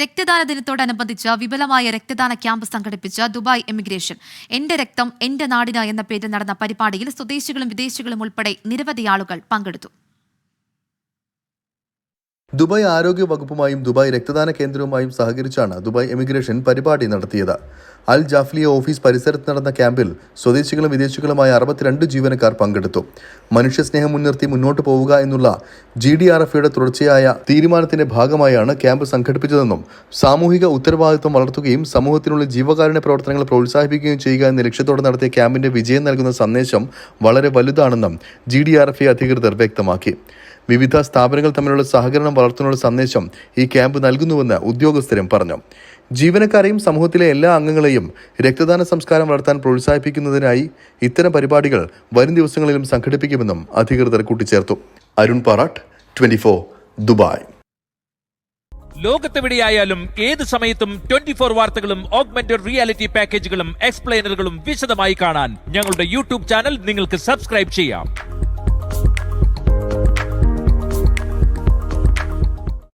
രക്തദാന ദിനത്തോടനുബന്ധിച്ച് വിപുലമായ രക്തദാന ക്യാമ്പ് സംഘടിപ്പിച്ച ദുബായ് എമിഗ്രേഷൻ. എന്റെ രക്തം എന്റെ നാടിന് എന്ന പേരിൽ നടന്ന പരിപാടിയിൽ സ്വദേശികളും വിദേശികളും ഉൾപ്പെടെ നിരവധി ആളുകൾ പങ്കെടുത്തു. ദുബായ് ആരോഗ്യ വകുപ്പുമായും ദുബായ് രക്തദാന കേന്ദ്രവുമായും സഹകരിച്ചാണ് ദുബായ് എമിഗ്രേഷൻ പരിപാടി നടത്തിയത്. അൽ ജാഫ്ലിയ ഓഫീസ് പരിസരത്ത് നടന്ന ക്യാമ്പിൽ സ്വദേശികളും വിദേശികളുമായ അറുപത്തിരണ്ട് ജീവനക്കാർ പങ്കെടുത്തു. മനുഷ്യസ്നേഹം മുൻനിർത്തി മുന്നോട്ട് പോവുക എന്നുള്ള ജി ഡി ആർ എഫ് തുടർച്ചയായ തീരുമാനത്തിന്റെ ഭാഗമായാണ് ക്യാമ്പ് സംഘടിപ്പിച്ചതെന്നും സാമൂഹിക ഉത്തരവാദിത്വം വളർത്തുകയും സമൂഹത്തിനുള്ള ജീവകാരുണ്യ പ്രവർത്തനങ്ങൾ പ്രോത്സാഹിപ്പിക്കുകയും ചെയ്യുക എന്ന ലക്ഷ്യത്തോടെ നടത്തിയ ക്യാമ്പിന്റെ വിജയം നൽകുന്ന സന്ദേശം വളരെ വലുതാണെന്നും ജി ഡി ആർ എഫ് അധികൃതർ വ്യക്തമാക്കി. വിവിധ സ്ഥാപനങ്ങൾ തമ്മിലുള്ള സഹകരണം വളർത്തുന്നുള്ള സന്ദേശം ഈ ക്യാമ്പ് നൽകുന്നുവെന്ന് ഉദ്യോഗസ്ഥരും പറഞ്ഞു. ജീവനക്കാരെയും സമൂഹത്തിലെ എല്ലാ അംഗങ്ങളെയും രക്തദാന സംസ്കാരം വളർത്താൻ പ്രോത്സാഹിപ്പിക്കുന്നതിനായി ഇത്തരം പരിപാടികൾ വരും ദിവസങ്ങളിലും സംഘടിപ്പിക്കുമെന്നും അധികൃതർ കൂട്ടിച്ചേർത്തു. Arun Parattu twenty Dubai. ലോകത്തെവിടെയായാലും ഏത് സമയത്തും ട്വന്റി ഫോർ വാർത്തകളും ഓഗ്മെന്റഡ് റിയാലിറ്റി പാക്കേജുകളും എക്സ്പ്ലെയിനറുകളും വിശദമായി കാണാൻ ഞങ്ങളുടെ യൂട്യൂബ് ചാനൽ നിങ്ങൾക്ക് സബ്സ്ക്രൈബ് ചെയ്യാം.